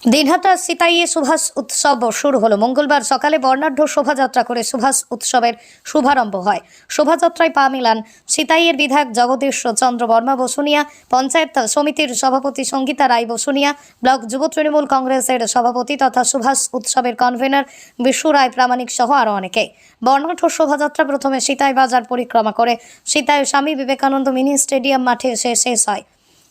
দিনহাটা সিতাইয়ে সুভাষ উৎসব শুরু হলো। মঙ্গলবার সকালে বর্ণাঢ্য শোভাযাত্রা করে সুভাষ উৎসবের শুভারম্ভ হয়। শোভাযাত্রায় পা মিলান সিতাইয়ের বিধায়ক জগদীশ চন্দ্র বর্মা বসুনিয়া, পঞ্চায়েত সমিতির সভাপতি সঙ্গীতা রায় বসুনিয়া, ব্লক যুব তৃণমূল কংগ্রেসের সভাপতি তথা সুভাষ উৎসবের কনভেনর বিশ্ব রায় প্রামাণিক সহ আরও অনেকে। বর্ণাঢ্য শোভাযাত্রা প্রথমে সিতাই বাজার পরিক্রমা করে সিতাই স্বামী বিবেকানন্দ মিনি স্টেডিয়াম মাঠে এসে শেষ হয়।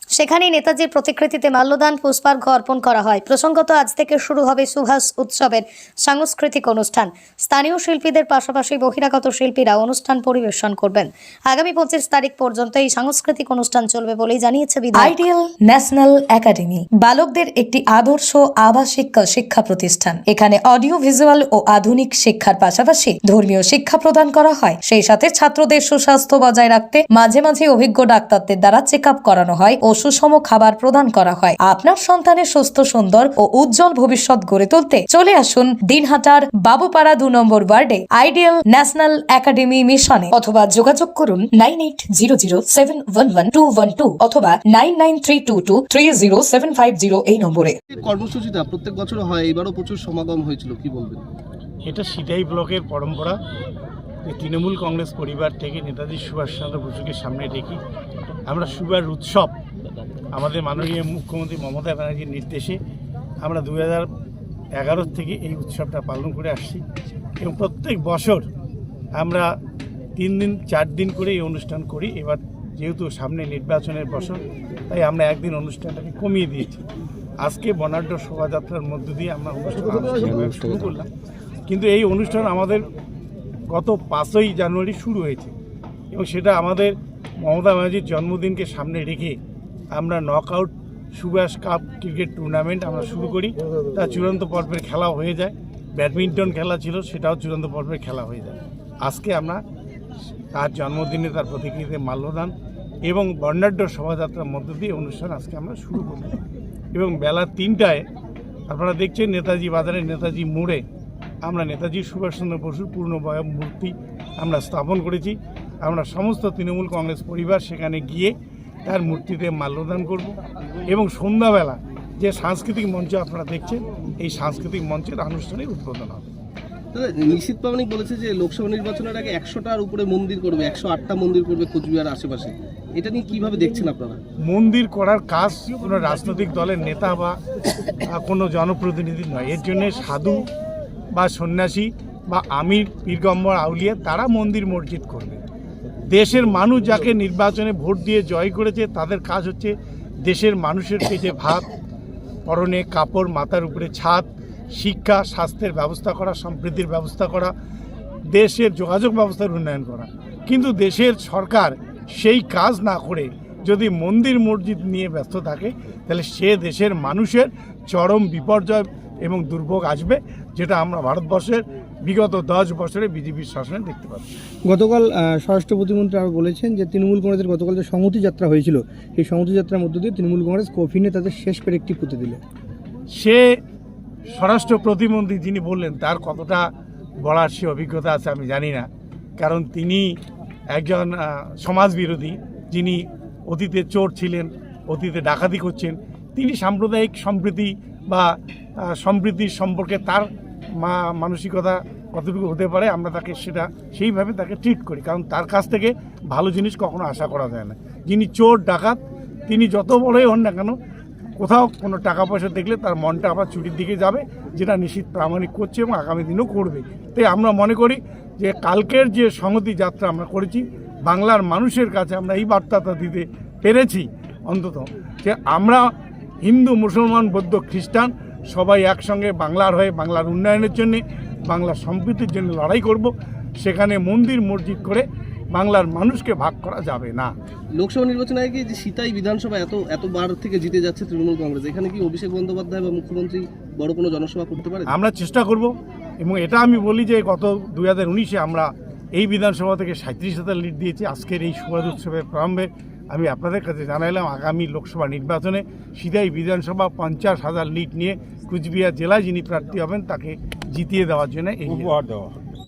সেখানেই নেতাজির প্রতিকৃতিতে মাল্যদান, পুষ্পার্ঘ্য অর্পণ করা হয়। প্রসঙ্গত, আজ থেকে শুরু হবে সুভাষ উৎসবের সাংস্কৃতিক অনুষ্ঠান। স্থানীয় শিল্পীদের পাশাপাশি বহিরাগত শিল্পীরা অনুষ্ঠান পরিবেশন করবেন। আগামী পঁচিশ তারিখ পর্যন্ত এই সাংস্কৃতিক অনুষ্ঠান চলবে বলেই জানিয়েছে আইডিয়াল ন্যাশনাল একাডেমি, বালকদের একটি আদর্শ আবাসিক শিক্ষা প্রতিষ্ঠান। এখানে অডিও, ভিজুয়াল ও আধুনিক শিক্ষার পাশাপাশি ধর্মীয় শিক্ষা প্রদান করা হয়। সেই সাথে ছাত্রদের সুস্বাস্থ্য বজায় রাখতে মাঝে মাঝে অভিজ্ঞ ডাক্তারদের দ্বারা চেক করানো হয় ও সুষম খাবার প্রদান করা হয়। আপনার সন্তানের সুস্থ সুন্দর ও উজ্জ্বল ভবিষ্যৎ গড়ে তুলতে চলে আসুন দিনহাটার বাবুপাড়া দু নম্বর ওয়ার্ডে আইডিয়াল ন্যাশনাল একাডেমি মিশনে অথবা যোগাযোগ করুন nine eight zero zero seven one one two one two অথবা nine nine three two two three zero seven five zero এই নম্বরে। কর্মসূচিটা প্রত্যেক বছর হয় এবারও প্রচুর সমাগম হয়েছিল কি বলবেন? এটা সিটাই ব্লকের পরম্পরা। তৃণমূল কংগ্রেস পরিবার থেকে নেতাজি সুভাষচন্দ্র বসুকে সামনে রেখে আমরা সুবার উৎসব আমাদের মাননীয় মুখ্যমন্ত্রী মমতা ব্যানার্জির নির্দেশে আমরা দু হাজার এগারো থেকে এই উৎসবটা পালন করে আসছি এবং প্রত্যেক বছর আমরা তিন দিন, চার দিন করে এই অনুষ্ঠান করি। এবার যেহেতু সামনে নির্বাচনের বছর, তাই আমরা একদিন অনুষ্ঠানটাকে কমিয়ে দিয়েছি। আজকে বর্ণাঢ্য শোভাযাত্রার মধ্য দিয়ে আমরা অনুষ্ঠান শুরু করলাম। কিন্তু এই অনুষ্ঠান আমাদের গত পাঁচই জানুয়ারি শুরু হয়েছে এবং সেটা আমাদের মমতা ব্যানার্জির জন্মদিনকে সামনে রেখে আমরা knockout Subhash cup cricket tournament আমরা শুরু করি। তা চূড়ান্ত পর্বের খেলা হয়ে যায়। ব্যাডমিন্টন খেলা ছিল, সেটাও চূড়ান্ত পর্বের খেলা হয়ে যায়। আজকে আমরা তার জন্মদিনে তার প্রতিকৃতিতে মাল্যদান এবং বর্ণাঢ্য শোভাযাত্রার মধ্য দিয়ে অনুষ্ঠান আজকে আমরা শুরু করি এবং বেলা তিনটায় আপনারা দেখছেন নেতাজি বাজারে নেতাজি মোড়ে আমরা নেতাজি সুভাষচন্দ্র বসুর পূর্ণবয় মূর্তি আমরা স্থাপন করেছি। আমরা সমস্ত তৃণমূল কংগ্রেস পরিবার সেখানে গিয়ে তার মূর্তিতে মাল্যদান করব এবং সন্ধ্যাবেলা যে সাংস্কৃতিক মঞ্চ আপনারা দেখছেন এই সাংস্কৃতিক মঞ্চের আনুষ্ঠানিক উদ্বোধন হবে। নিশীত প্রামাণিক বলেছে যে লোকসভা নির্বাচনের আগে একশোটার উপরে মন্দির করবে একশো আটটা মন্দির করবে কোচবিহার আশেপাশে। এটা নিয়ে কীভাবে দেখছেন আপনারা? মন্দির করার কাজ কোনো রাজনৈতিক দলের নেতা বা কোনো জনপ্রতিনিধি নয়। এর জন্য সাধু বা সন্ন্যাসী বা আমির পীরগম্বর আউলিয়া তারা মন্দির মসজিদ করবে। দেশের মানুষ যাকে নির্বাচনে ভোট দিয়ে জয় করেছে, তাদের কাজ হচ্ছে দেশের মানুষের পেটে ভাত, পরনে কাপড়, মাথার উপরে ছাদ, শিক্ষা, স্বাস্থ্যের ব্যবস্থা করা সমৃদ্ধির ব্যবস্থা করা, দেশের যোগাযোগ ব্যবস্থার উন্নয়ন করা। কিন্তু দেশের সরকার সেই কাজ না করে যদি মন্দির মসজিদ নিয়ে ব্যস্ত থাকে, তাহলে সে দেশের মানুষের চরম বিপর্যয় এবং দুর্ভোগ আসবে, যেটা আমরা ভারতবর্ষের বিগত দশ বছরে বিজেপির শাসনে দেখতে পাচ্ছি। গতকাল স্বরাষ্ট্র প্রতিমন্ত্রী আরও বলেছেন যে তৃণমূল কংগ্রেসের গতকাল যে সংহতি যাত্রা হয়েছিল সেই সংহতি যাত্রার মধ্য দিয়ে তৃণমূল কংগ্রেস কফিনে তাদের শেষ পের একটি পুঁতে দিল। সে স্বরাষ্ট্র প্রতিমন্ত্রী যিনি বললেন তার কতটা বলার সে অভিজ্ঞতা আছে আমি জানি না। কারণ তিনি একজন সমাজবিরোধী যিনি অতীতে চোর ছিলেন অতীতে ডাকাতি করছেন তিনি সাম্প্রদায়িক সম্প্রীতি বা সম্প্রীতির সম্পর্কে তার মা মানসিকতা কতটুকু হতে পারে, আমরা তাকে সেটা সেইভাবে তাকে ট্রিট করি। কারণ তার কাছ থেকে ভালো জিনিস কখনো আশা করা যায় না। যিনি চোর, ডাকাত, তিনি যত বড়ই হন না কেন, কোথাও কোনো টাকা পয়সা দেখলে তার মনটা আবার চুরির দিকে যাবে, যেটা নিশ্চিত প্রামাণিক করছে এবং আগামী দিনও করবে। তাই আমরা মনে করি যে কালকের যে সংহতি যাত্রা আমরা করেছি, বাংলার মানুষের কাছে আমরা এই বার্তাটা দিতে পেরেছি অন্তত, যে আমরা হিন্দু, মুসলমান, বৌদ্ধ, খ্রিস্টান সবাই একসঙ্গে বাংলার হয়ে বাংলার উন্নয়নের জন্য বাংলার সম্প্রীতির জন্য লড়াই করব। সেখানে মন্দির মসজিদ করে বাংলার মানুষকে ভাগ করা যাবে না। লোকসভা নির্বাচনের আগে যে সিতাই বিধানসভা এত এতবার থেকে জিতে যাচ্ছে তৃণমূল কংগ্রেস? এখানে কি অভিষেক বন্দ্যোপাধ্যায় বা মুখ্যমন্ত্রী বড় কোনো জনসভা করতে পারে আমরা চেষ্টা করব এবং এটা আমি বলি যে গত দুই হাজার উনিশে আমরা এই বিধানসভা থেকে সাঁত্রিশ হাজার লিড দিয়েছি। আজকের এই সুভাষ উৎসবের প্রারম্ভে আমি আপনাদের কাছে জানাইলাম, আগামী লোকসভা নির্বাচনে সিধাই বিধানসভা পঞ্চাশ হাজার লিড নিয়ে কুচবিহার জেলায় যিনি প্রার্থী হবেন, তাকে জিতিয়ে দেওয়ার জন্য এই উপহার দেওয়া